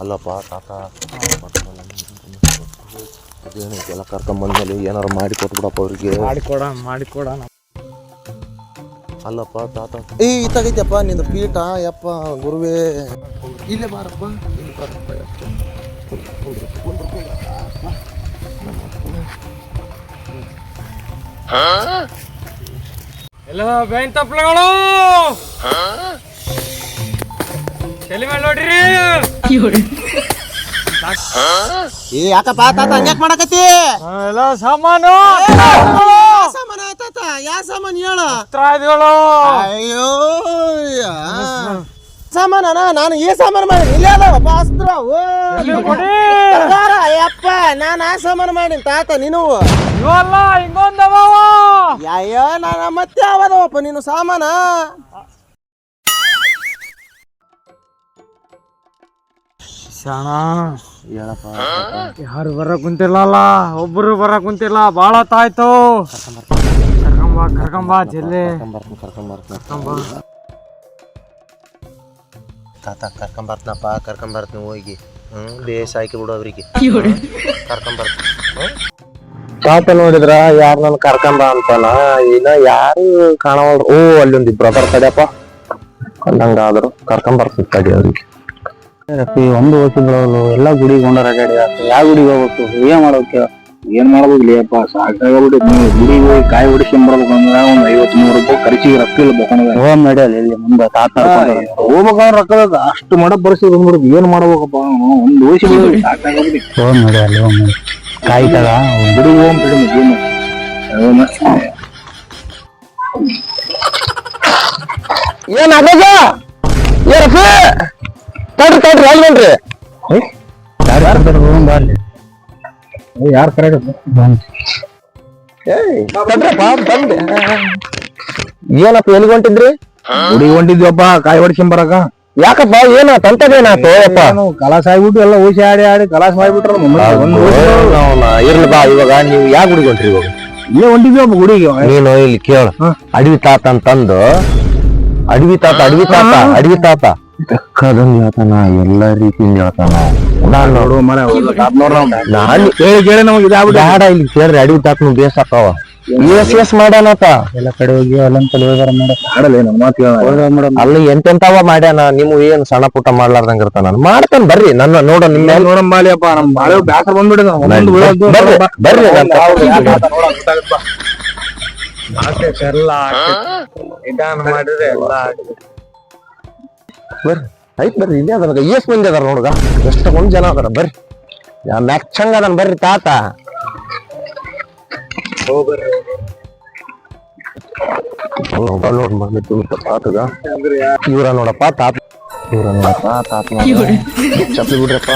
ಅಲ್ಲಪ್ಪ ತಾತ ಅದೇನು ಎಲ್ಲ ಕರ್ಕೊಂಬಂದ್ಮೇಲೆ ಏನಾರು ಮಾಡಿ ಕೊಟ್ಬಿಡಪ್ಪ ಅವ್ರಿಗೆ. ಮಾಡಿಕೊಡ ಮಾಡಿಕೊಡ ಅಲ್ಲಪ್ಪ ತಾತ. ಏ ಇತ್ತಾಗೈತಪ್ಪ ನಿಂದು ಪೀಠ ಯಪ್ಪ ಗುರುವೇ. ಇಲ್ಲೇ ಬಾರಪ್ಪ. ಇಲ್ಲಿ. ಎಲ್ಲ ತಪ್ಪಲಗಳು. ನೋಡ್ರಿ ಏ ಯಾಕಪ್ಪ ತಾತ ಹಂಗ್ಯಾಕ್ ಮಾಡಕತ್ತಿ? ಎಲ್ಲ ಸಾಮಾನು. ಸಾಮಾನ ತಾತ ಯಾ ಸಾಮಾನು ಹೇಳ? ಹತ್ರಾದಿಗಳು ಅಯ್ಯೋ. ಸಾಮಾನ ನಾನು ಈ ಸಾಮಾನು ಮಾಡಿ ಇಲ್ಲ ಅದಾವಪ್ಪ ಅಸ್ತ್ರ ಯಪ್ಪ ನಾನು ಆ ಸಾಮಾನು ಮಾಡೀನಿ ತಾತ ನೀನು. ಇವಲ್ಲ ಹಿಂಗೊಂದವ ಅಯ್ಯೋ ನಾನು ಮತ್ತೆ ಯಾವದವಪ್ಪ ನೀನು ಸಾಮಾನ? ಶಾಣ. ಹೇಳಪ್ಪ. ಯಾರು ಬರಕ್ ಕುಂತಿರ್ಲಲ್ಲ? ಒಬ್ರು ಬರಕ್ ಕುಂತಿಲ್ಲ ಭಾಳ ಹೊತ್ತಾಯ್ತು ಕರ್ಕೊಂಬ ಕರ್ಕೊಂಬ ಜಿಲ್ಲೆ. ತಾತ ಕರ್ಕೊಂಬರ್ತೀನಿ ಕರ್ಕೊಂಬ ತಾತ ಕರ್ಕೊಂಬರ್ತೀನಪ್ಪ ಕರ್ಕೊಂಬರ್ತೀನಿ ಹೋಗಿ. ಹ್ಞೂ ಬೇಸ್ ಹಾಕಿ ಬಿಡು ಅವ್ರಿಗೆ. ಕರ್ಕೊಂಬರ್ತೀನಿ ತಾತ ನೋಡಿದ್ರ ಯಾರು ನನ್ ಕರ್ಕೊಂಬ ಅಂತಾನ? ಇನ್ನ ಯಾರು ಕಾಣವಲ್ರು? ಓ ಅಲ್ಲೊಂದು ಬ್ರದರ್ ತಡ್ಯಪ್ಪ ಅಂದಂಗಾದ್ರು ಕರ್ಕೊಂಬರ್ತೀನಿ ತಡಿ ಅವ್ರಿಗೆ. ರಫಿ ಒಂದು ವರ್ಷಗಳು ಎಲ್ಲ ಗುಡಿಗೆ ಗೊಂಡರ ಅಡ್ಯಾಡಿ ಆತು ಯಾವ ಗುಡಿಗೆ ಹೋಗ್ಬೇಕು? ಏನ್ ಮಾಡ್ಬೇಕು ಏನ್ ಮಾಡ್ಬೇಕು ಲೇಪ ಸಾಕಾಗ್ಬಿಟ್ಟು ಗುಡಿಗೆ ಹೋಗಿ ಕಾಯಿ ಹೊಡಿಸ್ಕೊಂಡ್ ಬರ್ಬೇಕು ಅಂದ್ರೆ ಒಂದ್ ಐವತ್ ನೂರು ರೂಪಾಯಿ ಖರ್ಚಿಗೆ ರೊಕ್ಕ ಇಲ್ಲ ಬಕೊಂಡ ಹೋಗ್ ನಡಿಯಲ್ಲ ಇಲ್ಲಿ ಮುಂದೆ ತಾತ ಹೋಗ್ಬೇಕಾದ್ರೆ ರೊಕ್ಕ ಬೇಕು. ಅಷ್ಟು ಮಾಡ ಪರಿಸ್ಥಿತಿ ಬಂದ್ಬಿಡುದು ಏನ್ ಮಾಡ್ಬೇಕಪ್ಪ? ಒಂದ್ ವಯಸ್ಸು ಸಾಕಾಗ್ಬಿಟ್ಟು ಹೋಗ್ ನಡಿಯಲ್ಲ ಕಾಯಿ ತಗ ಗುಡಿಗೆ ಹೋಗ್ ಬಿಡಿ ಏನ್? ಅಗಜ ಏ ರಫಿ! ತಡ್ರಿ ತಡ್ರಿ ಅಲ್ಲಿ ಬನ್ರಿ. ಯಾರು ಬಂದೆ ಏನಪ್ಪ ಎಲ್ಲಿಗೆ ಹೊಂಟಿದ್ರಿ? ಗುಡಿಗೆ ಹೊಂಟಿದ್ವಪ್ಪ ಕಾಯಿ ಹೊಡ್ಕೊಂಡ್ ಬರಕ. ಯಾಕಪ್ಪ ಏನ ತಂತದೇನಾತು ಅಪ್ಪ? ಕಲಾಸ ಆಗ್ಬಿಟ್ಟು ಎಲ್ಲ ಊಸಿ ಆಡಿ ಆಡಿ ಕಲಾಸ ಮಾಡಿಬಿಟ್ರು ಇರ್ಲಿ ಬಾ ಇವಾಗ ನೀವು ಯಾವ ಗುಡಿಗೆ ಹೊಂಟ್ರಿ ಇವಾಗ? ಇಲ್ಲೇ ಹೊಂಟಿದ್ವಪ್ಪ ಗುಡಿಗೆ ನೀನು ಇಲ್ಲಿ ಕೇಳ. ಅಡವಿ ತಾತ ಅಂತಂದು. ಅಡವಿ ತಾತ ಅಡವಿ ತಾತ ಅಡವಿ ತಾತ. ಹೇಳ್ತಾನ ಎಲ್ಲ ರೀತಿ ಹೇಳ್ತಾನ. ನಾನು ನೋಡು ಮಳೆ ನಾನು ಕೇಳಿ ಕೇಳಿ ನಮಗೆ ಇದಾಗ್ಬಿಟ್ಟು ಬ್ಯಾಡ ಇಲ್ಲಿ ಕೇಳ್ರಿ ಅಡಿ ತಾತನು ಬೇಸಾಕವ ಎಸ್ ಎಸ್ ಮಾಡ್ಯಾನತ ಎಲ್ಲ ಕಡೆ ಹೋಗಿ ಅಲ್ಲಂತ ಹೋದಾರ ಹೋಗಾರ ಮಾಡ ಆಡಲ್ಲ ನಮ್ಮ ಮಾತು ಮೇಡಮ್ ಅಲ್ಲ ಎಂತೆಂತವ ಮಾಡ್ಯಾನ ನಿಮ್ಗೆ ಏನ್ ಸಣ್ಣ ಪುಟ್ಟ ಮಾಡ್ಲಾರ್ದಂಗ ಇರ್ತಾನ. ಮಾಡ್ತಾನ ಬರ್ರಿ ನನ್ನ ನೋಡ ನಿಮ್ಮ ನೋಡಮ್ ಬಾಲಿಯಪ್ಪ ನಮ್ ಬಾಳೆ ಬ್ಯಾಸರ ಬಂದ್ಬಿಡಿದ ಒಂದೊಂದು ಉಳಿಯೋದು ಬರ್ರಿ ಎಲ್ಲ ನಿಧಾನ ಮಾಡಿದ್ರೆ ಎಲ್ಲ ಬರ್ರಿ. ಐತ್ ಬರ್ರಿ ಇದೇ ಅದ ಎಷ್ಟ್ ಮಂದಿ ಅದಾರ ನೋಡ್ಗ. ಎಷ್ಟ ಮಂದಿ ಜನ ಅದಾರ ಬರ್ರಿ. ಯಾ ಮ್ಯಾಕ್ಚಂಗ್ ಅದನ್ ಬರ್ರಿ ತಾತ. ಇವ್ರ ನೋಡಪ್ಪ ತಾತ. ಇವ್ರ ನೋಡಪ್ಪ ತಾತ ಚಪ್ಲಿ ಬಿಡ್ರಪ್ಪ.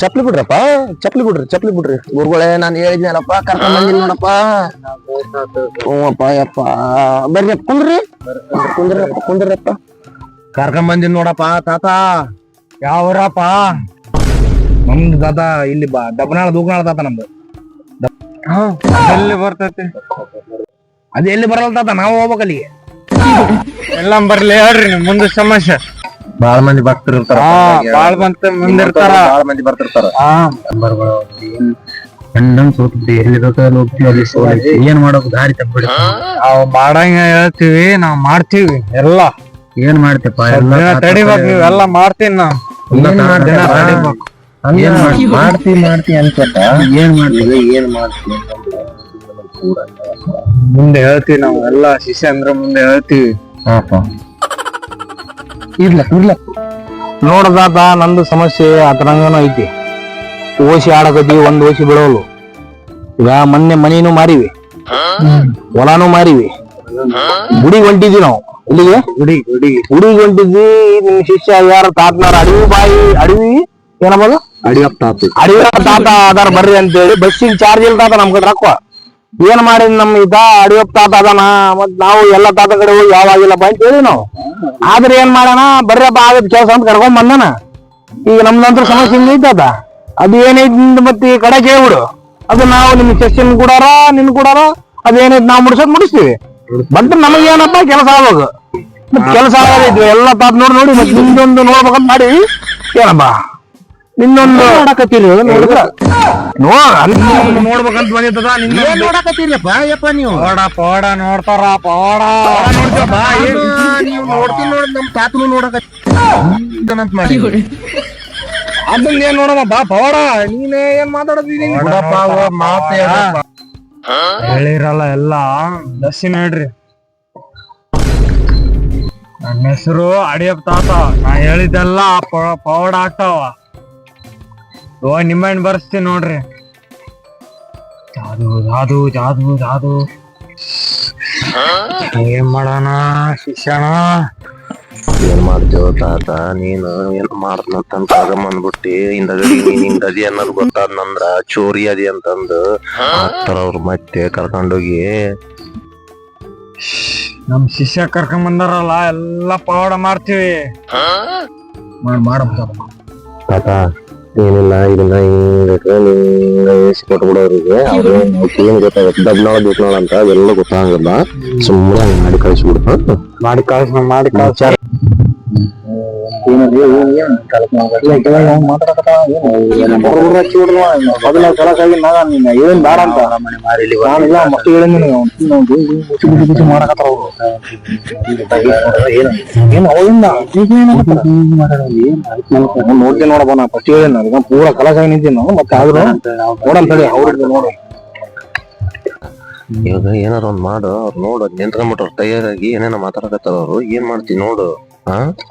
ಚಪ್ಲಿ ಬಿಡ್ರಪ್ಪ ಚಪ್ಲಿ ಬಿಡ್ರಿ ಚಪ್ಲಿ ಬಿಡ್ರಿ. ಗುರುಗಳೇ ನಾನು ಹೇಳಿದ್ನಲ್ಲಪ್ಪ ಕರ್ಕೊಂಡ್ ಬಂದಿನಿ ನೋಡಪ್ಪ. ಹ್ಞೂಪ್ಪ ಯಪ್ಪ. ಬರ್ರಿ ಅಪ್ಪ, ಕುಂದ್ರಿ. ಕುಂದ್ರಪ್ಪ ಕುಂದ್ರಪ್ಪ. ಕರ್ಕೊಂಡ್ ಬಂದಿನ್ ನೋಡಪ್ಪ ತಾತ. ಯಾವ್ರಪ್ಪ? ನಮ್ದು ತಾತ ಇಲ್ಲಿ ಬಾ ಡಬ್ನಾಳ ದೂಕನಾಳ ತಾತ ನಮ್ದು. ಎಲ್ಲಿ ಬರ್ತೈತಿ? ಅದು ಎಲ್ಲಿ ಬರಲ್ಲ ತಾತ ನಾವು ಹೋಗ್ಬೇಕು ಅಲ್ಲಿಗೆ. ಎಲ್ಲ ಬರ್ಲಿ ಹೇಳ್ರಿ ನಿಮ್ ಮುಂದೆ ಸಮಸ್ಯೆ. ಬಾಳ ಮಂದಿ ಭಕ್ತರು ಇರ್ತಾರ ಬಾಳ ಬಂತ ಮುಂದಿರ್ತಾರ ಬಾಳ ಮಂದಿ ಬರ್ತಿರ್ತಾರ ಗಂಡನ್ ಸೋತಿದ್ದೆ ಎಲ್ಲಿ ಬೇಕಾದ್ರೆ ಹೋಗ್ತೀವಿ ಅಲ್ಲಿ ಸೋಲಿ ಏನ್ ಮಾಡೋದು? ದಾರಿ ತಪ್ಪಿಡ ನಾವ್ ಮಾಡಂಗ ಹೇಳ್ತೀವಿ ನಾವ್ ಮಾಡ್ತೀವಿ ಎಲ್ಲ. ಏನ್ ಎಲ್ಲ ದಿನ ತಡಿಬೇಕು ಎಲ್ಲ ಮಾಡ್ತೀನಿ ನಾ ದಿನ ತಡಿಬೇಕು ಏನ್ ಮಾಡ್ತಿ ಮಾಡ್ತಿ ಅನ್ಸತ್ತ? ಏನ್ ಮಾಡ್ತೀವಿ ಏನ್ ಮಾಡ್ತೀವಿ ಮುಂದೆ ಹೇಳ್ತೀವಿ ನಾವು ಎಲ್ಲ ಶಿಷ್ಯ ಅಂದ್ರೆ ಮುಂದೆ ಹೇಳ್ತೀವಿ. ಇರ್ಲ ಇರ್ಲ. ನೋಡದಾತ ನಂದು ಸಮಸ್ಯೆ ಅದ್ರಂಗನೂ ಐತಿ. ಓಸಿ ಆಡಕತ್ತಿ ಒಂದ್ ಓಸಿ ಬಿಡೋಲು. ಈಗ ಮೊನ್ನೆ ಮನೇನು ಮಾರಿವಿ. ಹೊಲಾನು ಮಾರಿವಿ. ಗುಡಿಗೆ ಹೊಂಟಿದ್ವಿ ನಾವು. ಇಲ್ಲಿಗೆ ಗುಡಿ ಗುಡಿ. ಗುಡಿಗೆ ಹೊಂಟಿದ್ವಿ. ನಿಮ್ ಶಿಷ್ಯ ಯಾರ ತಾತನಾರ? ಅಡವಿ ಬಾಯಿ ಅಡವಿ ಏನಬೋದು ಅಡಿಯಪ್ಪ ತಾತ. ಅಡಿಯಪ್ಪ ತಾತ ಅದಾರ ಬರ್ರಿ ಅಂತೇಳಿ ಬಸ್ಸಿಗೆ ಚಾರ್ಜ್ ಇಲ್ಲ ತಾತ ನಮ್ ಕಡೆ ರೊಕ್ಕ ಏನ್ ಮಾಡಿ ನಮ್ ಇದ ಅಡಿಯಪ್ಪ ತಾತ ಅದಾನ? ಮತ್ ನಾವು ಎಲ್ಲ ತಾತ ಕಡೆ ಹೋಗಿ ಯಾವಾಗಿಲ್ಲಪ್ಪ ಅಂತ ಹೇಳಿ ನಾವು. ಆದ್ರೆ ಏನ್ ಮಾಡೋಣ ಬರ್ರಪ್ಪ ಆಗದ್ ಕೆಲಸ ಅಂತ ಕರ್ಕೊಂಡ್ ಬಂದಾನ. ಈಗ ನಮ್ದಂತ್ರ ಸಮಸ್ಯೆ ಐತದ ಅದು ಏನೈತಿ ಮತ್ತೆ ಈ ಕಡೆ ಕೇಳ್ಬಿಡು. ಅದು ನಾವು ನಿಮ್ ಸೆಷನ್ ಕೂಡಾರ ನಿನ್ ಕೂಡಾರ ಅದೇನೈತಿ ನಾವು ಮುಡ್ಸೋದ್ ಮುಡಿಸ್ತೀವಿ. ಬಟ್ ಏನಪ್ಪ ಕೆಲಸ ಆಗೋದು. ಕೆಲಸ ಆಗಿದ್ವಿ ಎಲ್ಲ ತಾತ್ ನೋಡಿ ನೋಡಿ ಮತ್ತೆ ನಿಮ್ದೊಂದು ನೋಡ್ಬೇಕಂತ ಮಾಡಿ ಏನಪ್ಪ? ನಿನ್ನೊಂದು ನೋಡಕತ್ತೀರಿ ನೋಡಿದ್ರ? ನೋಡ್ಬೇಕಂತ ಬಂದಿದ್ದದ ನಿನ್ನ ನೋಡಕತ್ತೀರಪ್ಪ ಯಪ್ಪ ನೀವು? ಪೋಡ ಪೋಡ ನೋಡ್ತಾರ ಪೋಡ. ನೀವು ನೋಡ್ತೀನಿ ನೋಡಿ ನಮ್ ತಾತನು ನೋಡಕತ್ತ ಮಾಡಿ. ಅದನ್ನ ಏನ್ ನೋಡಮ್ಮ ಬಾ ಪವಾಡ. ನೀನೇ ಏನ್ ಮಾತಾಡೋದಿನಿ ನೋಡಪ್ಪ ಅವ ಮಾತ್ ಹೇಳಪ್ಪ. ಹೇಳಿರಲ್ಲ ಎಲ್ಲ. ದರ್ಶನ ಹೇಳ್ರಿ. ನನ್ನ ಹೆಸರು ಅಡಿಯಪ್ಪ ತಾತ. ನಾ ಹೇಳಿದ್ದೆಲ್ಲ ಪವಾಡ ಆಗ್ತಾವ. ಓ ನಿಮ್ಮಣ್ಣ ಬರ್ಸ್ತೀನಿ ನೋಡ್ರಿ. ಜಾದು ಜಾದು ಜಾದು ಜಾದು. ಏನ್ ಮಾಡೋಣ ಶಿಕ್ಷಣ ಏನ್ ಮಾಡ್ತೇವ ತಾತ? ನೀನು ಏನ್ ಮಾಡ್ತಂತ ತಗೊಂಬಂದ್ಬಿಟ್ಟಿ ಹಿಂದಗಡಿ ನೀನ್ ಹಿಂಗದಿ ಅನ್ನೋದು ಗೊತ್ತಾದ್ನಂದ್ರ ಚೋರಿ ಅದಿ ಅಂತಂದು ಆತರ ಅವ್ರು ಮತ್ತೆ ಕರ್ಕೊಂಡೋಗಿ. ನಮ್ ಶಿಷ್ಯ ಕರ್ಕೊಂಡ್ ಬಂದಾರಲ್ಲ ಎಲ್ಲ ಪವಾಡ ಮಾಡ್ತೀವಿ ಮಾಡ್ ತಾತ ಏನಿಲ್ಲ ಇದನ್ನ ಹಿಂಗಿಟ್ರೆ ಹಿಂಗ ಅವ್ರು ಏನ್ ಗೊತ್ತಾಗುತ್ತೆ? ದಬ್ನಾಳ ಅಂತ ಅದೆಲ್ಲ ಗೊತ್ತಾಗಲ್ಲ. ಸುಮ್ಮನೆ ಮಾಡಿ ಮಾಡಿ ಕಳಿಸ್ಬಿಡ್ತು ಮಾಡಿ ಕಳ್ಸ ಮಾಡಿ ಕಳ್ಸ. ಅವ್ರು ನೋಡ್ತೀನಿ ನೋಡಪ್ಪ ನಾ ಫಸ್ಟ್ ಹೇಳಿನ ಪೂರಾ ಪೂರ ಕಲಸಾಗಿ ನಿಂತೀನಿ ಮತ್ತೆ ಆದ್ರೂ ನೋಡಂತ ತಡಿ ಅವ್ರಿಗೆ ನೋಡಿ ಇವಾಗ ಏನಾರ ಒಂದ್ ಮಾಡು, ಅವ್ರು ನೋಡು ಟೈರ್ ಆಗಿ ಏನೇನ ಮಾತಾಡಕತ್ತಾರ ಅವ್ರು, ಏನ್ ಮಾಡ್ತಿ ನೋಡು.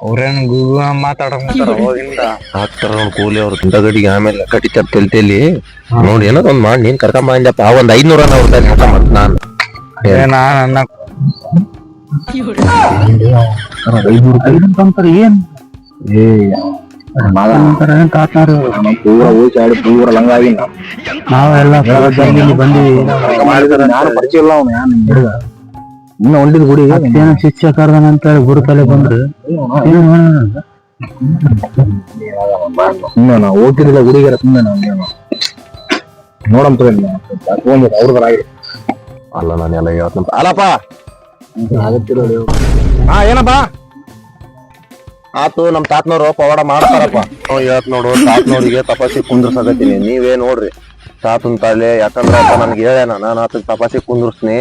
ಅವ್ರೇನ್ ಗೂಗು ಮಾತಾಡಕತ್ತಾರ ಹೋಗಿಂದ ಹಾಕ್ತಾರ ನೋಡ್ ಕೂಲಿ ಅವ್ರು ಗಡಿಗೆ ಆಮೇಲೆ ಕಟ್ಟಿತಾರ ತೆಲ್ತೆಲಿ ನೋಡಿ ಏನೋ ಒಂದ್ ಮಾಡಿ ನೀನ್ ಕರ್ಕೊಂಡ್ ಬಂದಪ್ಪ ಒಂದ್ ಐದ್ನೂರ ಅವ್ರ ಕರ್ಕೊಂಡ್ ನಾನು ಏನ ಐದ್ನೂರು ಏ ಪೂರ ಓಚಾಡಿ ಪೂರ ಲಂಗ ಆಗಿ ನಾವೆಲ್ಲ ಬಂದಿವಿ ನಾನು ಪರಿಚಯ ಇಲ್ಲ ಅವನು ಯಾರು ಇನ್ನ ಹೊಂಟಿದ್ ಗುಡಿ ಏನೋ ಶಿಕ್ಷಕರ್ದನ ಅಂತ ಹೇಳಿ ಗುರು ತಲೆ ಬಂದ್ರು ಸುಮ್ಮನೆ ಹೋಗ್ತಿರಲಿಲ್ಲ ಗುಡಿಗಾರ ಸುಮ್ಮನೆ ನಾವು ನೋಡಂತ ಅವ್ರದ್ರ ಆಗಿ ಅಲ್ಲ ನಾನೆಲ್ಲ ಹೇಳ್ತಂತ ಅಲ್ಲಪ್ಪ! ಹಾ ಏನಪ್ಪ? ಆತು ನಮ್ಮ ತಾತ್ನವ್ರು ಪವಾಡ ಮಾಡ್ತಾರಪ್ಪ. ಹೇಳ್ತ ನೋಡು ತಾತ್ನವ್ರಿಗೆ ತಪಾಸಿ ಕುಂದ್ರಸಕತ್ತೀನಿ. ನೀವೇ ನೋಡ್ರಿ. ತಾತನ್ ತಾಲೆ, ಯಾಕಂದ್ರೆ ಆತ ನನ್ಗೆ ಹೇಳ್ಯಾನ, ನಾನು ಆತಗ್ ತಪಾಸಿ ಕುಂದಿರ್ಸ್ನಿ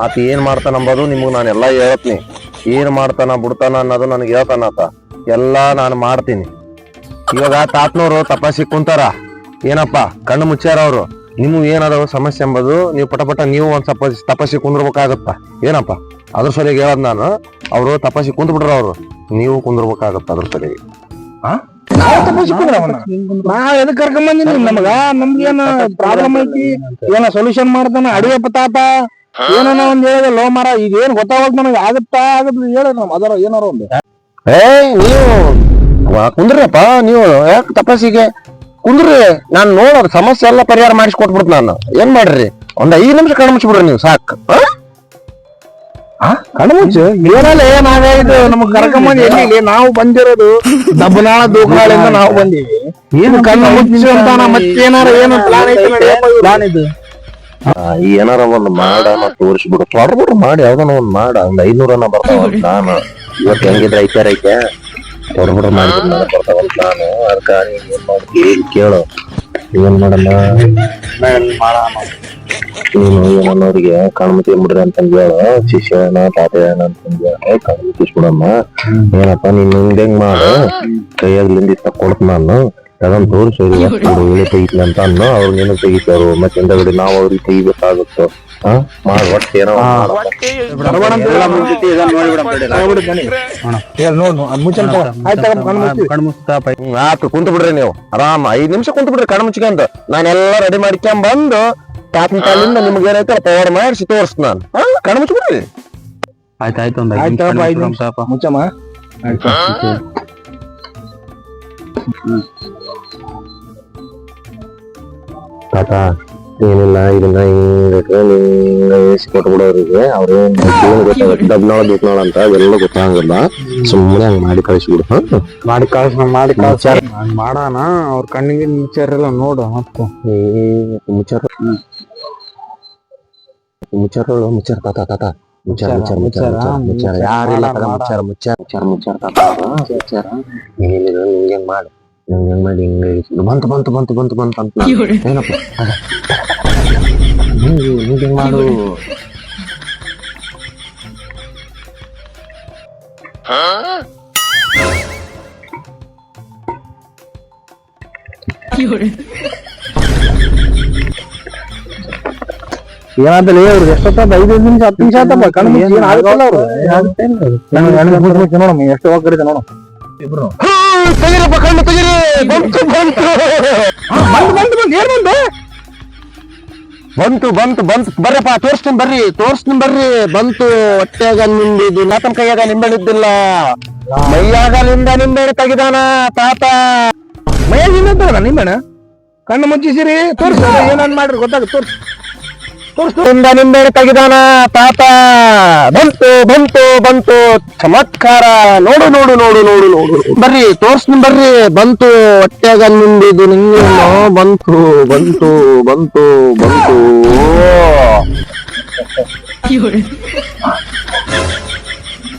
ಆತ ಏನ್ ಮಾಡ್ತಾನ ಅಂಬದು ನಿಮ್ಗೆ ನಾನು ಎಲ್ಲಾ ಹೇಳ್ತೀನಿ. ಏನ್ ಮಾಡ್ತಾನ, ಬಿಡ್ತಾನ ಅನ್ನೋದು ನನಗೆ ಹೇಳ್ತಾನ ಆತ. ಎಲ್ಲಾ ನಾನು ಮಾಡ್ತೀನಿ. ಇವಾಗ ತಾತ್ನವ್ರು ತಪಾಸಿ ಕುಂತಾರ. ಏನಪ್ಪ, ಕಣ್ಣು ಮುಚ್ಚಾರ ಅವರು? ನಿಮ್ಗೆ ಏನಾದ್ರು ಸಮಸ್ಯೆ ಎಂಬುದು ನೀವು ಪಟ ಪಟ ನೀವು ಒಂದ್ ತಪಾಸಿ ತಪಾಸಿ ಕುಂದ್ರಬೇಕಾಗತ್ತ. ಏನಪ್ಪ? ಅದ್ರ ಸಲಿಗೆ ಹೇಳದ್ ನಾನು, ಅವರು ತಪಾಸಿ ಕುಂದ್ಬಿಟ್ರ ಅವರು. ನೀವು ಕುಂದ್ರಬೇಕಾಗತ್ತ ಅದ್ರ ಸಲಿಗೆ ನಾ ಎದಕ್ ನಮಗ ನಮ್ಗೇನ ಪ್ರಾಬ್ಲಮ್ ಐತಿ? ಏನ ಸೊಲ್ಯೂಷನ್ ಮಾಡ್ತಾನ? ಅಡಿಗೆ ತಾತ ಏನನ ಒಂದ್ ಹೇಳಿದ ಲೋ ಮರ. ಈಗ ಏನ್ ಗೊತ್ತಾಗೋದ್ ನನಗೆ ಆಗತ್ತಾ? ಆಗದ್ ಹೇಳ ನಮ್ ಅದರ ಏನಾರ ಒಂದು. ಏ ನೀವು ಕುಂದ್ರಪ್ಪ ನೀವು. ಯಾಕೆ ತಪಸ್ಸಿಗೆ? ಕುಂದ್ರಿ. ನಾನ್ ನೋಡೋದು ಸಮಸ್ಯೆ ಎಲ್ಲ ಪರಿಹಾರ ಮಾಡಿಸ್ಕೊಟ್ಬಿಡ್ತು ನಾನು. ಏನ್ ಮಾಡ್ರಿ? ಒಂದ್ ಐದು ನಿಮಿಷ ಕಣ್ಣು ಮುಚ್ಚಿಬಿಡ್ರಿ ನೀವು. ಸಾಕು. ಕಣ್ಮುಚ್ಚು? ಏನಲ್ಲ ಏನಾಗಾಯ್ತು ನಮಗ್ ಕರ್ಕೊಂಡ್ ಬಂದಿ ಎಲ್ಲಿ ನಾವು ಬಂದಿರೋದು ದಬ್ಬನಾಳ ದೂಕಾಳಿಂದ ನಾವು ಬಂದೀವಿ. ಏನು ಕಣ್ಣು ಮುಚ್ಚು ಅಂತ ಮತ್ತೇನಾರ ಏನು ಪ್ಲಾನ್ ಐತಿ ಪ್ಲಾನ್ ಇದು. ಏನಾರ ಒಂದ್ ಮಾಡ ಮತ್ ತೋರಿಸ್ಬಿಡು. ತೊಡ್ಬಿಡ್ರು ಮಾಡಿ ಯಾವ್ದಾನ ಒಂದ್ ಮಾಡ. ಒಂದ್ ಐನೂರ ಬರ್ತಾವ ಪ್ಲಾನ್ ಇವತ್ತು ಹೆಂಗಿದ್ರ ಐತೆ ಐತೆ ತೊಡ್ಬಿಡು ಮಾಡಿ ಬರ್ತಾವ ಪ್ಲಾನ್ ಅದಕ್ಕೆ ಕೇಳು. ಏನ್ ಮಾಡಮ್ಮ ನೀನು ಏನನ್ನೋರಿಗೆ ಕಣ್ಮುತಿ ಬಿಡ್ರಿ ಅಂತಂದ್ ಏನ ಶಿಷ್ಯನ ತಾತಯ್ಯನ ಅಂತಂದ್ ಹೇಳಿ ಬಿಡಮ್ಮ ಏನಪ್ಪ ನೀನ್ ಹಿಂಗ್ ಹೆಂಗ್ ಮಾಡು. ಕೈಯಾಗ್ಲಿಂದ ಕೊಡ್ತ ನಾನು. ತಗೊಂಡ್ ತೋರಿಸಿ ಹೇಳಿ ತೆಗಿತ್ಲಿ ಅಂತ ಅನ್ನೋ ಅವ್ರು ನೀನು ತೆಗಿತಾರು ಮತ್ತೆ ಹಿಂದಗಡೆ ನಾವು ಅವ್ರಿಗೆ ತೆಗಿಬೇಕಾಗುತ್ತೋ? ಹಾ? ಮಾಡ್ ಒಟ್ಟು ಏನೋ ಆತು ಕುಂತ ಬಿಡ್ರಿ ನೀವು. ಆರಾಮ ಐದ್ ನಿಮಿಷ ಕುಂತ ಬಿಡ್ರಿ ಕಣ್ ಮುಚ್ಕೊಂಡ್ ನಾನೆಲ್ಲ ರೆಡಿ ಮಾಡ್ಕೊಂಡ್ ಬಂದು ತಾತನ ಕಾಲಿಂದ ನಿಮ್ಗೆ ಏನೈತೆ ಪವರ್ ಮಾಡಿಸಿ ತೋರಿಸ್ತ ನಾನು. ಕಣ್ ಮುಚ್ಬಿಡ್ರಿ ಆಯ್ತಾಯ್ತು ಒಂದ್ ತಾತ ಏನಿಲ್ಲ ಇದನ್ನ ಹಿಂಗ ಹಿಂಗ ಕೊಟ್ಬಿಡೋರಿಗೆ ಅವ್ರೇನ್ ಡಬ್ನಾಳ ದುಡ್ನಾಳ ಅಂತ ಅದೆಲ್ಲ ಗೊತ್ತಾಗಲ್ಲ ಸುಮ್ಮನೆ ಹಂಗ ಮಾಡಿ ಕಳಿಸ್ಬಿಡು ಮಾಡಿ ಕಳ್ಸ ಮಾಡಿ ಕಳ್ಸ. ಮಾಡಾನ ಅವ್ರ ಕಣ್ಣಿಗೆ ಮುಚ್ಚಾರಲ್ಲ ನೋಡು ಮತ್ತೆ. ಮುಚ್ಚಾರ. ಮುಚ್ಚಾರ ಮುಚ್ಚಾರ ತಾತ ತಾತ. ಮುಚ್ಚಾರ ಮುಚ್ಚಾರ ಮುಚ್ಚಾರ ಮುಚ್ಚಾರ ಯಾರಿಲ್ಲ ಮುಚ್ಚಾರ ಮುಚ್ಚಾರ ಮುಚ್ಚಾರ ಮುಚ್ಚಾರ ತಾತ. ಮುಚ್ಚಾರ. ಏನಿಲ್ಲ ನಿಂಗೇನ್ ಮಾಡಿ. ಹಿಂಗೇನ್ ಮಾಡಿ ಹಿಂಗ ಬಂತು ಬಂತು ಬಂತು ಬಂತು ಬಂತು ಅಂತ ನಾನು. ಏನಪ್ಪ ಹಿಂಗೆ ಹಿಂಗೇನ್ ಮಾಡು ಏನಾದಲ್ಲಿ ಅವ್ರಿಗೆ ಎಷ್ಟೊತ್ತ ಐದು ನಿಮಿಷ ಹತ್ತು ನಿಮಿಷ ಆತಪ್ಪ ಕಣ್ಣು ಮುಚ್ಚಿ ಏನ್ ಆಗಲ್ಲ ಅವ್ರು ನೋಡಮ್ಮ ಎಷ್ಟು ಹೋಗ್ಕರಿತ ನೋಡು ಕಣ್ಣು ಬಂತು ಬಂತು. ಬಂತು ಬಂತು ಬಂತು. ಬರ್ರಪ್ಪ, ತೋರ್ಸ್ತೀನಿ, ಬರ್ರಿ. ತೋರಿಸ್ತೀನಿ, ಬರ್ರಿ. ಬಂತು ಹೊಟ್ಟೆಗ ನಿಂಬಿದ್ದು ನಾತನ ಕೈಯಾಗ ನಿಂಬೆಳಿದ್ದಿಲ್ಲ ಮೈಯಾಗ ನಿಂದ ನಿಂಬೆಣ್ಣೆ ತೆಗಿದಾನ, ತಾತ. ಮೈಯಾಗ ನಿಮ್ಮಣ್ಣ ಕಣ್ಣು ಮುಚ್ಚಿಸಿರಿ ತೋರ್ಸು ಏನನ್ ಮಾಡ್ರಿ, ಗೊತ್ತಾಗ, ತೋರ್ಸು. ನಿಂದ ನಿಂಬೆಣ್ಣೆ ತೆಗೆದಾನ ಪಾಪ ಬಂತು ಬಂತು ಬಂತು. ಚಮತ್ಕಾರ. ನೋಡು ನೋಡು ನೋಡು ನೋಡು ನೋಡು. ಬರ್ರಿ ತೋರ್ಸ್ತೀನಿ ಬರ್ರಿ. ಬಂತು ಹೊಟ್ಟೆಗ ನಿಂಬಿದ್ದು ನಿಂಗೆ ಬಂತು ಬಂತು ಬಂತು ಬಂತು.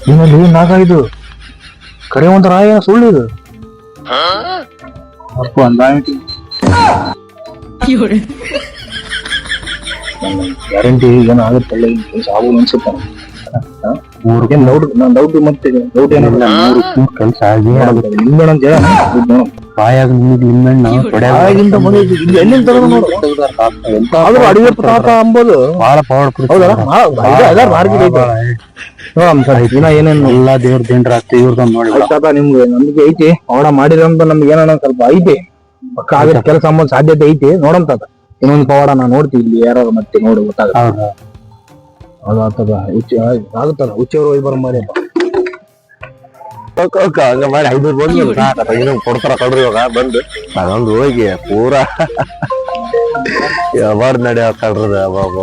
ಇನ್ನೊಂದು ನಾಗ ಇದು? ಕರೆ ಒಂದು ರಾಯ ಸುಳ್ಳು ಇದು. ಅಪ್ಪ ಗ್ಯಾರಂಟಿ ಏನೋ ಆಗುತ್ತಲ್ಲ ಒಳ್ಳೆ ಕೆಲಸ ಆಗೋದು ಅನ್ಸುತ್ತೆ ಊರಿಗೆ ಡೌಟ್ ನಾನು ಡೌಟ್ ಮತ್ತೆ ಡೌಟ್ ಏನಿಲ್ಲ. ಕೆಲಸ ನಿಂಬೆಣ್ಣ ಅಂತ ಹೇಳ ಬಾಯಾಗ ನಿಮಗೆ ಇಲ್ಲಿ ಎಲ್ಲಿಂದ ತರೋದು ನೋಡು. ಆದ್ರೂ ಅಡಿಗೆ ತಾತ ಅಂಬೋದು. ಬಹಳ ಪವರ್ ಹೌದಾ ಮಾರ್ಕೆಟ್ ಐತೆ ಸರ್ ದಿನ ಏನೇನು ಎಲ್ಲ ದೇವ್ರ ದೇನ್ರ ಆಗ್ತಿ ಇವ್ರದ್ದು ನೋಡಿ ತಾತ ನಿಮ್ಗೆ ನಂಬಿಕೆ ಐತಿ. ಅವಡ ಮಾಡಿರೋ ನಮ್ಗೆ ಏನೋ ಸ್ವಲ್ಪ ಐತಿ. ಪಕ್ಕ ಆಗತ್ತೆ ಕೆಲಸ ಅಂಬೋದು ಸಾಧ್ಯತೆ ಐತಿ. ನೋಡಮ್ ತಾತ. ಇನ್ನೊಂದು ಪವಾಡ ನಾ ನೋಡ್ತೀವಿ ಇಲ್ಲಿ ಯಾರೋ ಮತ್ತೆ ನೋಡಿ ಗೊತ್ತಾಗ ಅದಾಗ್ತದ ಅದು ಹುಚ್ಚ ಆಗುತ್ತದ ಹುಚ್ಚವ್ರು ಹೋಗಿ ಬರೋ ಮಾರಿ ಹಂಗ ಮಾಡಿ ಐನೂರು ಬಂದು ಕೊಡ್ತಾರ ಕಡ್ರಿ ಇವಾಗ ಬಂದು. ಅದೊಂದು ಹೋಗಿ ಪೂರಾ. ಯಾವಾರ ನಡೆಯ ಕಡ್ರದ ಅವಾಗ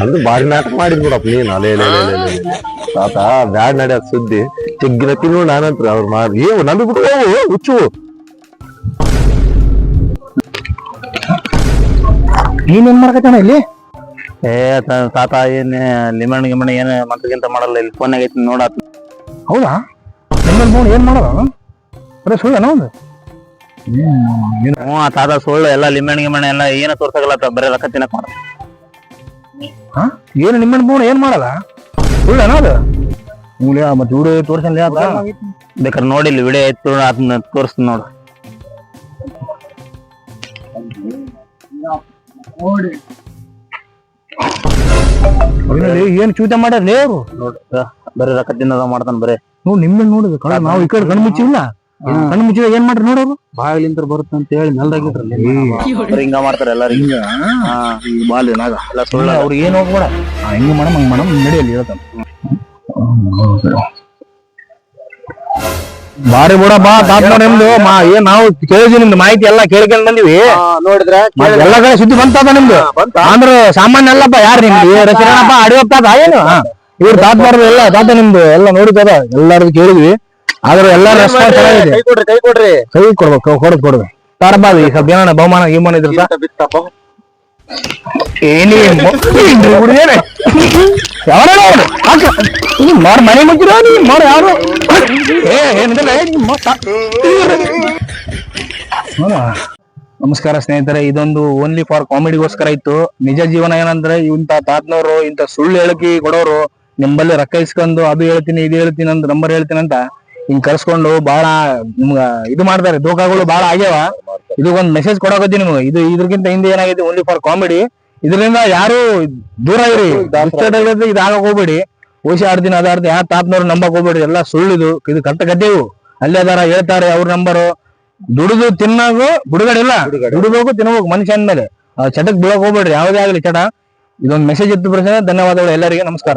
ಅಂದ್ರೆ ಬಾರಿ ನಾಟಕ ಮಾಡಿದ್ ಬಿಡಪ್ಪ ನೀನು ಅಲೇ ಲೇ ಲೇ ಲೇ ಲೇ ಲೇ. ತಾತ ಬ್ಯಾಡ್ ನಡೆಯೋದ್ ಸುದ್ದಿ. ಚಿಗ್ಗಿನ ತಿನ್ನು ನಾನಂತ್ರ ಅವ್ರು ಮಾಡಿ ಏ ನಂಬಿ ಬಿಟ್ಟು ಹುಚ್ಚು. ನೀನ್ ಏನ್ ಮಾಡ್ಕತ್ತಾನ ಇಲ್ಲಿ? ಏ ತ- ತಾತ ಏನ್ ಲಿಮಣ್ ಗಿಮಣ್ ಏನ್ ಮಂತ್ರಗಿಂತ ಮಾಡಲ್ಲ ಇಲ್ಲಿ ಫೋನ್ ಆಗೈತಿ ನೋಡಾತ್ ಹೌದಾ? ನಿಮ್ಮಲ್ಲಿ ನೋಡಿ ಏನ್ ಮಾಡೋದ? ಬರೀ ಸುಳ್ಳೇನ ಒಂದು. ಹ್ಞೂ ಆ ತಾತ ಸುಳ್ಳು ಎಲ್ಲ ಲಿಮಣ್ ಗಿಮಣ್ ಎಲ್ಲ ಏನ ತೋರ್ಸಕಲ್ಲ ಬರೀ ರೊಕ್ಕ ತಿನ್ನಕ್ ಮಾಡ. ಏನು ನಿಮ್ಮನ್ನ ಬೋಣ ಏನ್ ಮಾಡಲ್ಲ? ಸುಳ್ಳೇನ ಅದು. ಮತ್ತೆ ವಿಡಿಯೋ ತೋರ್ಸಲ್ಲ ಬೇಕಾದ್ರೆ ನೋಡಿ ಇಲ್ಲಿ ವಿಡಿಯೋ ಐತಿ ಅದನ್ನ ತೋರಿಸ್ತೀನಿ ನೋಡು. ಅವ್ನಲ್ಲಿ ಏನ್ ಚೂತೆ ಮಾಡ್ಯಾರ ಅವ್ರು? ಬರೀ ರೊಕ್ಕ ತಿನ್ನದ ಮಾಡ್ತಾನ ಬರೇ. ನೋಡ್ ನಿಮ್ಮನ್ನ ನೋಡಿದ್ರು ಕಳ್ಳ ನಾವು ಈ ಕಡೆ ಕಣ್ಣು ಮುಚ್ಚಿಲ್ಲ. ಕಣ್ಣು ಮುಚ್ಚಿದ ಏನ್ ಮಾಡ್ರಿ ನೋಡೋರು ಬಾಗಿಲಿಂದ ಬರುತ್ತೆ ಅಂತ ಹೇಳಿ ನೆಲ್ದಾಗಿದ್ರಲ್ಲ ಬರೀ ಹಿಂಗ ಮಾಡ್ತಾರ ಎಲ್ಲಾರು ಹಿಂಗ. ಬಾಲ್ ನಾಗ. ಎಲ್ಲ ಸುಳ್ಳು ಅವ್ರಿಗೆ ಏನ್ ಹೋಗ್ಬೇಡ. ಹಿಂಗ ಮಾಡಮ್ ಹಂಗ ಮಾಡಮ್ ನಡೆಯಲ್ಲಿ ಹೇಳ್ತಾನ. ಬಾರಿ ಬಿಡ ಬಾ ತಾತ್ ನೋಡಿ ನಿಮ್ದು. ಮಾ ಏನ್ ನಾವು ಕೇಳಿದ್ವಿ ನಿಮ್ದು ಮಾಹಿತಿ ಎಲ್ಲಾ ಕೇಳ್ಕೊಂಡ್ ಬಂದಿವಿ. ನೋಡಿದ್ರ ಎಲ್ಲ ಕಡೆ ಸುದ್ದಿ ಬಂತದ ನಿಮ್ದು? ಅಂದ್ರ ಸಾಮಾನ್ಯ ಅಲ್ಲಪ್ಪ ಯಾರು ನಿಮ್ದು? ರಚನಪ್ಪ ಅಡಿಯಪ್ಪ ಏನು? ಇವ್ರ ತಾತ ಬಾರ್ದು ಎಲ್ಲ ತಾತ ನಿಮ್ದು ಎಲ್ಲ ನೋಡಿದ ಎಲ್ಲಾರ್ದು ಕೇಳಿದ್ವಿ. ಆದ್ರೆ ಎಲ್ಲಾರು ರೆಸ್ಪಾನ್ಸ್ ಚೆನ್ನಾಗಿದೆ. ಕೈ ಕೊಡ್ರಿ ಕೈ ಕೊಡ್ರಿ. ಕೈ ಕೊಡ್ಬೇಕು ಕೊಡದ್ ಕೊಡ್ಬೇಕು ತಾರಪ್ಪ ಅದು ಈ ಸ್ವಲ್ಪ ಏನಾನ ಬಹುಮಾನ ಗಿಮಾನ ಇದ್ರ ಸಾ ಮಾರ್ ಮನೆ ಮುಗಿರೋ ನೀ? ಮಾಡ ಯಾರು? ನಮಸ್ಕಾರ ಸ್ನೇಹಿತರೆ, ಇದೊಂದು ಓನ್ಲಿ ಫಾರ್ ಕಾಮಿಡಿಗೋಸ್ಕರ ಇತ್ತು. ನಿಜ ಜೀವನ ಏನಂದ್ರೆ ಇಂತ ತಾತ್ನವರು ಇಂತ ಸುಳ್ಳು ಹೇಳಕಿ ಕೊಡೋರು ನಿಮ್ಮಲ್ಲಿ ರೊಕ್ಕ ಇಸ್ಕೊಂಡು ಅದು ಹೇಳ್ತೀನಿ, ಇದು ಹೇಳ್ತೀನಿ ಅಂತ, ನಂಬರ್ ಹೇಳ್ತೀನಿ ಅಂತ ಹಿಂಗ್ ಕರ್ಸ್ಕೊಂಡು ಬಹಳ ನಿಮ್ಗ ಇದು ಮಾಡ್ತಾರೆ. ದೋಖಾಗಳು ಬಹಳ ಆಗ್ಯಾವ. ಇದಕ್ಕೊಂದು ಮೆಸೇಜ್ ಕೊಡಕತ್ತೀನಿ ನಿಮ್ಗೆ. ಇದು ಇದ್ರಕ್ಕಿಂತ ಹಿಂದೆ ಏನಾಗಿದೆ ಓನ್ಲಿ ಫಾರ್ ಕಾಮಿಡಿ ಇದರಿಂದ ಯಾರು ದೂರ ಇರಿ. ಇದಾಗ ಹೋಗ್ಬೇಡಿ. ಓಸಿ ಆಡ್ತೀನಿ ದಿನ ಅದಾರ್ದು ಯಾರು ತಾತ್ನವ್ರು ನಂಬಕ್ ಹೋಗ್ಬೇಡಿ. ಎಲ್ಲ ಸುಳ್ಳಿದು. ಇದು ಕಟ್ಟ ಗದ್ದೆವು. ಅಲ್ಲೇ ಅದಾರ ಹೇಳ್ತಾರೆ ಅವ್ರ ನಂಬರು ದುಡಿದು ತಿನ್ನಾಗು ಬಿಡುಗಡೆ ಇಲ್ಲ. ದುಡಿಬೇಕು ತಿನ್ಬೇಕು ಮನುಷ್ಯ ಅಂದ್ಮೇಲೆ. ಆ ಚಟಕ್ ಬೀಳಕ್ ಹೋಗ್ಬೇಡ್ರಿ. ಯಾವ್ದೇ ಆಗ್ಲಿ ಚಟ. ಇದೊಂದು ಮೆಸೇಜ್ ಇತ್ತು ಪ್ರಶ್ನೆ ಧನ್ಯವಾದಗಳು ಎಲ್ಲರಿಗೆ. ನಮಸ್ಕಾರ.